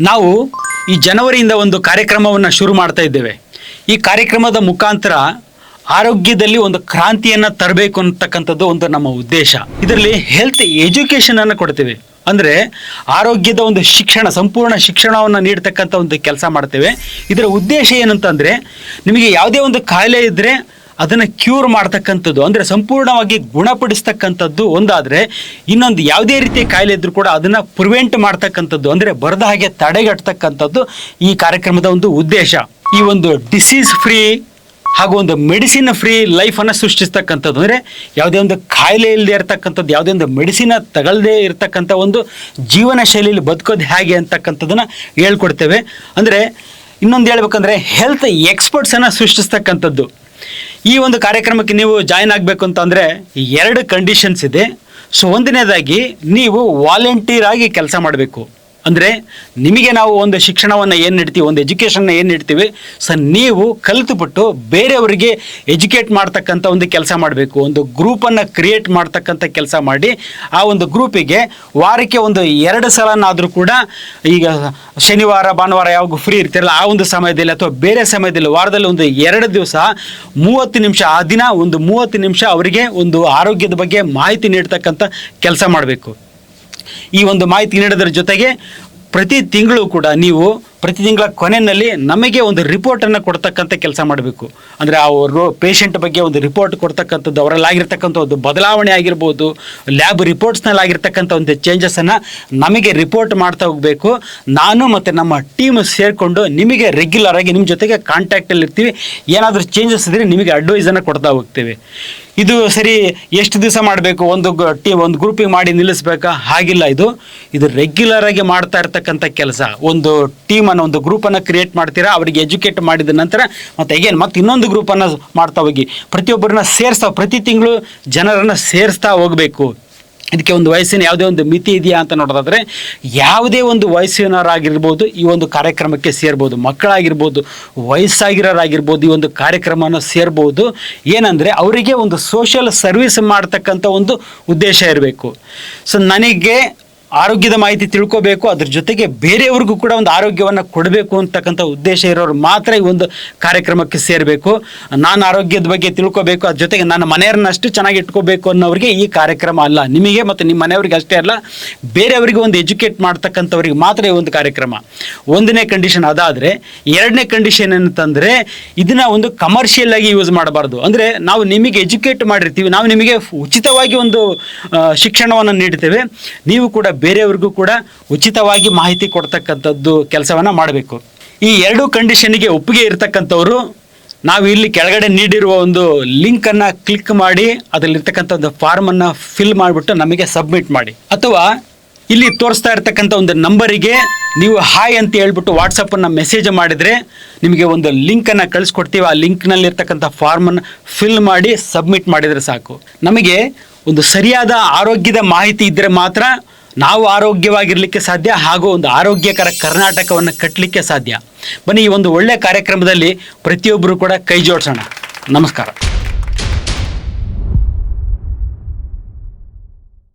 ನಾವು ಈ ಜನವರಿಯಿಂದ ಒಂದು ಕಾರ್ಯಕ್ರಮವನ್ನು ಶುರು ಮಾಡ್ತಾ ಇದ್ದೇವೆ. ಈ ಕಾರ್ಯಕ್ರಮದ ಮುಖಾಂತರ ಆರೋಗ್ಯದಲ್ಲಿ ಒಂದು ಕ್ರಾಂತಿಯನ್ನು ತರಬೇಕು ಅಂತಕ್ಕಂಥದ್ದು ಒಂದು ನಮ್ಮ ಉದ್ದೇಶ. ಇದರಲ್ಲಿ ಹೆಲ್ತ್ ಎಜುಕೇಷನ್ ಅನ್ನು ಕೊಡ್ತೇವೆ. ಅಂದರೆ ಆರೋಗ್ಯದ ಒಂದು ಶಿಕ್ಷಣ, ಸಂಪೂರ್ಣ ಶಿಕ್ಷಣವನ್ನು ನೀಡ್ತಕ್ಕಂಥ ಒಂದು ಕೆಲಸ ಮಾಡ್ತೇವೆ. ಇದರ ಉದ್ದೇಶ ಏನಂತಂದರೆ, ನಿಮಗೆ ಯಾವುದೇ ಒಂದು ಕಾಯಿಲೆ ಇದ್ದರೆ ಅದನ್ನು ಕ್ಯೂರ್ ಮಾಡ್ತಕ್ಕಂಥದ್ದು, ಅಂದರೆ ಸಂಪೂರ್ಣವಾಗಿ ಗುಣಪಡಿಸ್ತಕ್ಕಂಥದ್ದು ಒಂದಾದರೆ, ಇನ್ನೊಂದು ಯಾವುದೇ ರೀತಿಯ ಕಾಯಿಲೆ ಇದ್ದರೂ ಕೂಡ ಅದನ್ನು ಪ್ರಿವೆಂಟ್ ಮಾಡ್ತಕ್ಕಂಥದ್ದು, ಅಂದರೆ ಬರದ ಹಾಗೆ ತಡೆಗಟ್ಟತಕ್ಕಂಥದ್ದು ಈ ಕಾರ್ಯಕ್ರಮದ ಒಂದು ಉದ್ದೇಶ. ಈ ಒಂದು ಡಿಸೀಸ್ ಫ್ರೀ ಹಾಗೂ ಒಂದು ಮೆಡಿಸಿನ್ ಫ್ರೀ ಲೈಫನ್ನು ಸೃಷ್ಟಿಸ್ತಕ್ಕಂಥದ್ದು. ಅಂದರೆ ಯಾವುದೇ ಒಂದು ಕಾಯಿಲೆ ಇಲ್ಲದೆ ಇರತಕ್ಕಂಥದ್ದು, ಯಾವುದೇ ಒಂದು ಮೆಡಿಸಿನ ತಗೊಳ್ಳದೇ ಇರತಕ್ಕಂಥ ಒಂದು ಜೀವನ ಶೈಲಿಯಲ್ಲಿ ಬದುಕೋದು ಹೇಗೆ ಅಂತಕ್ಕಂಥದ್ದನ್ನು ಹೇಳ್ಕೊಡ್ತೇವೆ. ಅಂದರೆ ಇನ್ನೊಂದು ಹೇಳ್ಬೇಕಂದ್ರೆ ಹೆಲ್ತ್ ಎಕ್ಸ್ಪರ್ಟ್ಸನ್ನು ಸೃಷ್ಟಿಸ್ತಕ್ಕಂಥದ್ದು. ಈ ಒಂದು ಕಾರ್ಯಕ್ರಮಕ್ಕೆ ನೀವು ಜಾಯಿನ್ ಆಗಬೇಕು ಅಂತಂದರೆ ಎರಡು ಕಂಡೀಷನ್ಸ್ ಇದೆ. ಸೊ ಒಂದನೇದಾಗಿ ನೀವು ವಾಲಂಟಿಯರ್ ಆಗಿ ಕೆಲಸ ಮಾಡಬೇಕು. ಅಂದರೆ ನಿಮಗೆ ನಾವು ಒಂದು ಶಿಕ್ಷಣವನ್ನು ಏನು ನೀಡ್ತೀವಿ, ಒಂದು ಎಜುಕೇಷನ್ನ ಏನು ನೀಡ್ತೀವಿ, ಸೊ ನೀವು ಕಲಿತುಬಿಟ್ಟು ಬೇರೆಯವರಿಗೆ ಎಜುಕೇಟ್ ಮಾಡ್ತಕ್ಕಂಥ ಒಂದು ಕೆಲಸ ಮಾಡಬೇಕು. ಒಂದು ಗ್ರೂಪನ್ನು ಕ್ರಿಯೇಟ್ ಮಾಡ್ತಕ್ಕಂಥ ಕೆಲಸ ಮಾಡಿ, ಆ ಒಂದು ಗ್ರೂಪಿಗೆ ವಾರಕ್ಕೆ ಒಂದು ಎರಡು ಸಲನಾದರೂ ಕೂಡ ಈಗ ಶನಿವಾರ, ಭಾನುವಾರ ಯಾವಾಗ ಫ್ರೀ ಇರ್ತಿರಲ್ಲ, ಆ ಒಂದು ಸಮಯದಲ್ಲಿ ಅಥವಾ ಬೇರೆ ಸಮಯದಲ್ಲಿ ವಾರದಲ್ಲಿ ಒಂದು ಎರಡು ದಿವಸ ಮೂವತ್ತು ನಿಮಿಷ, ಆ ದಿನ ಒಂದು ಮೂವತ್ತು ನಿಮಿಷ ಅವರಿಗೆ ಒಂದು ಆರೋಗ್ಯದ ಬಗ್ಗೆ ಮಾಹಿತಿ ನೀಡ್ತಕ್ಕಂಥ ಕೆಲಸ ಮಾಡಬೇಕು. ಈ ಒಂದು ಮಾಹಿತಿ ನೀಡೋದ್ರ ಜೊತೆಗೆ ಪ್ರತಿ ತಿಂಗಳು ಕೂಡ ನೀವು ಪ್ರತಿ ತಿಂಗಳ ಕೊನೆಯಲ್ಲಿ ನಮಗೆ ಒಂದು ರಿಪೋರ್ಟನ್ನು ಕೊಡ್ತಕ್ಕಂಥ ಕೆಲಸ ಮಾಡಬೇಕು. ಅಂದರೆ ಅವರು ಪೇಷಂಟ್ ಬಗ್ಗೆ ಒಂದು ರಿಪೋರ್ಟ್ ಕೊಡ್ತಕ್ಕಂಥದ್ದು, ಅವರಲ್ಲಿ ಆಗಿರ್ತಕ್ಕಂಥ ಒಂದು ಬದಲಾವಣೆ ಆಗಿರ್ಬೋದು ಲ್ಯಾಬ್ ರಿಪೋರ್ಟ್ಸ್ನಲ್ಲಿ ಆಗಿರ್ತಕ್ಕಂಥ ಒಂದು ಚೇಂಜಸನ್ನು ನಮಗೆ ರಿಪೋರ್ಟ್ ಮಾಡ್ತಾ ಹೋಗಬೇಕು. ನಾನು ಮತ್ತು ನಮ್ಮ ಟೀಮ್ ಸೇರಿಕೊಂಡು ನಿಮಗೆ ರೆಗ್ಯುಲರ್ ಆಗಿ ನಿಮ್ಮ ಜೊತೆಗೆ ಕಾಂಟ್ಯಾಕ್ಟಲ್ಲಿ ಇರ್ತೀವಿ. ಏನಾದರೂ ಚೇಂಜಸ್ ಇದ್ದರೆ ನಿಮಗೆ ಅಡ್ವೈಸನ್ನು ಕೊಡ್ತಾ ಹೋಗ್ತೇವೆ. ಇದು ಸರಿ, ಎಷ್ಟು ದಿವಸ ಮಾಡಬೇಕು? ಒಂದು ಟೀ ಒಂದು ಗ್ರೂಪಿಗೆ ಮಾಡಿ ನಿಲ್ಲಿಸ್ಬೇಕಾ? ಹಾಗಿಲ್ಲ ಇದು. ಇದು ರೆಗ್ಯುಲರ್ ಆಗಿ ಮಾಡ್ತಾ ಇರ್ತಕ್ಕಂಥ ಕೆಲಸ. ಒಂದು ಟೀಮನ್ನು ಒಂದು ಗ್ರೂಪನ್ನು ಕ್ರಿಯೇಟ್ ಮಾಡ್ತೀರಾ, ಅವರಿಗೆ ಎಜುಕೇಟ್ ಮಾಡಿದ ನಂತರ ಮತ್ತೆ ಅಗೇನ್ ಮತ್ತೆ ಇನ್ನೊಂದು ಗ್ರೂಪನ್ನು ಮಾಡ್ತಾ ಹೋಗಿ. ಪ್ರತಿಯೊಬ್ಬರನ್ನ ಸೇರಿಸ್ತಾ, ಪ್ರತಿ ತಿಂಗಳು ಜನರನ್ನು ಸೇರಿಸ್ತಾ ಹೋಗಬೇಕು. ಇದಕ್ಕೆ ಒಂದು ವಯಸ್ಸಿನ ಯಾವುದೇ ಒಂದು ಮಿತಿ ಇದೆಯಾ ಅಂತ ನೋಡೋದಾದ್ರೆ, ಯಾವುದೇ ಒಂದು ವಯಸ್ಸಿನವರಾಗಿರ್ಬೋದು, ಈ ಒಂದು ಕಾರ್ಯಕ್ರಮಕ್ಕೆ ಸೇರ್ಬೋದು, ಮಕ್ಕಳಾಗಿರ್ಬೋದು, ವಯಸ್ಸಾಗಿರೋರಾಗಿರ್ಬೋದು, ಈ ಒಂದು ಕಾರ್ಯಕ್ರಮನ ಸೇರ್ಬೋದು, ಏನಂದರೆ ಅವರಿಗೆ ಒಂದು ಸೋಷಿಯಲ್ ಸರ್ವಿಸ್ ಮಾಡ್ತಕ್ಕಂಥ ಒಂದು ಉದ್ದೇಶ ಇರಬೇಕು. ಸೊ ನನಗೆ ಆರೋಗ್ಯದ ಮಾಹಿತಿ ತಿಳ್ಕೋಬೇಕು, ಅದ್ರ ಜೊತೆಗೆ ಬೇರೆಯವ್ರಿಗೂ ಕೂಡ ಒಂದು ಆರೋಗ್ಯವನ್ನು ಕೊಡಬೇಕು ಅಂತಕ್ಕಂಥ ಉದ್ದೇಶ ಇರೋರು ಮಾತ್ರ ಈ ಒಂದು ಕಾರ್ಯಕ್ರಮಕ್ಕೆ ಸೇರಬೇಕು. ನಾನು ಆರೋಗ್ಯದ ಬಗ್ಗೆ ತಿಳ್ಕೋಬೇಕು, ಅದ್ರ ಜೊತೆಗೆ ನನ್ನ ಮನೆಯವ್ರನ್ನ ಅಷ್ಟು ಚೆನ್ನಾಗಿ ಇಟ್ಕೋಬೇಕು ಅನ್ನೋರಿಗೆ ಈ ಕಾರ್ಯಕ್ರಮ ಅಲ್ಲ. ನಿಮಗೆ ಮತ್ತು ನಿಮ್ಮ ಮನೆಯವ್ರಿಗೆ ಅಷ್ಟೇ ಅಲ್ಲ, ಬೇರೆಯವರಿಗೆ ಒಂದು ಎಜುಕೇಟ್ ಮಾಡ್ತಕ್ಕಂಥವ್ರಿಗೆ ಮಾತ್ರ ಈ ಒಂದು ಕಾರ್ಯಕ್ರಮ. ಒಂದನೇ ಕಂಡೀಷನ್ ಅದಾದರೆ, ಎರಡನೇ ಕಂಡೀಷನ್ ಏನಂತಂದರೆ, ಇದನ್ನು ಒಂದು ಕಮರ್ಷಿಯಲ್ ಆಗಿ ಯೂಸ್ ಮಾಡಬಾರ್ದು. ಅಂದರೆ ನಾವು ನಿಮಗೆ ಎಜುಕೇಟ್ ಮಾಡಿರ್ತೀವಿ, ನಾವು ನಿಮಗೆ ಉಚಿತವಾಗಿ ಒಂದು ಶಿಕ್ಷಣವನ್ನು ನೀಡ್ತೇವೆ. ನೀವು ಕೂಡ ಬೇರೆಯವ್ರಿಗೂ ಕೂಡ ಉಚಿತವಾಗಿ ಮಾಹಿತಿ ಕೊಡ್ತಕ್ಕಂಥದ್ದು ಕೆಲಸವನ್ನು ಮಾಡಬೇಕು. ಈ ಎರಡು ಕಂಡೀಷನ್ಗೆ ಒಪ್ಪಿಗೆ ಇರತಕ್ಕಂಥವ್ರು, ನಾವು ಇಲ್ಲಿ ಕೆಳಗಡೆ ನೀಡಿರುವ ಒಂದು ಲಿಂಕನ್ನು ಕ್ಲಿಕ್ ಮಾಡಿ ಅದರಲ್ಲಿರ್ತಕ್ಕಂಥ ಒಂದು ಫಾರ್ಮನ್ನು ಫಿಲ್ ಮಾಡಿಬಿಟ್ಟು ನಮಗೆ ಸಬ್ಮಿಟ್ ಮಾಡಿ. ಅಥವಾ ಇಲ್ಲಿ ತೋರಿಸ್ತಾ ಇರ್ತಕ್ಕಂಥ ಒಂದು ನಂಬರಿಗೆ ನೀವು ಹಾಯ್ ಅಂತ ಹೇಳ್ಬಿಟ್ಟು ವಾಟ್ಸಪ್ಪನ್ನು ಮೆಸೇಜ್ ಮಾಡಿದರೆ ನಿಮಗೆ ಒಂದು ಲಿಂಕನ್ನು ಕಳಿಸ್ಕೊಡ್ತೀವಿ. ಆ ಲಿಂಕ್ನಲ್ಲಿರ್ತಕ್ಕಂಥ ಫಾರ್ಮನ್ನು ಫಿಲ್ ಮಾಡಿ ಸಬ್ಮಿಟ್ ಮಾಡಿದರೆ ಸಾಕು. ನಮಗೆ ಒಂದು ಸರಿಯಾದ ಆರೋಗ್ಯದ ಮಾಹಿತಿ ಇದ್ದರೆ ಮಾತ್ರ ನಾವು ಆರೋಗ್ಯವಾಗಿರಲಿಕ್ಕೆ ಸಾಧ್ಯ ಹಾಗೂ ಒಂದು ಆರೋಗ್ಯಕರ ಕರ್ನಾಟಕವನ್ನು ಕಟ್ಟಲಿಕ್ಕೆ ಸಾಧ್ಯ. ಬನ್ನಿ ಈ ಒಂದು ಒಳ್ಳೆಯ ಕಾರ್ಯಕ್ರಮದಲ್ಲಿ ಪ್ರತಿಯೊಬ್ಬರು ಕೂಡ ಕೈ ಜೋಡಿಸೋಣ. ನಮಸ್ಕಾರ.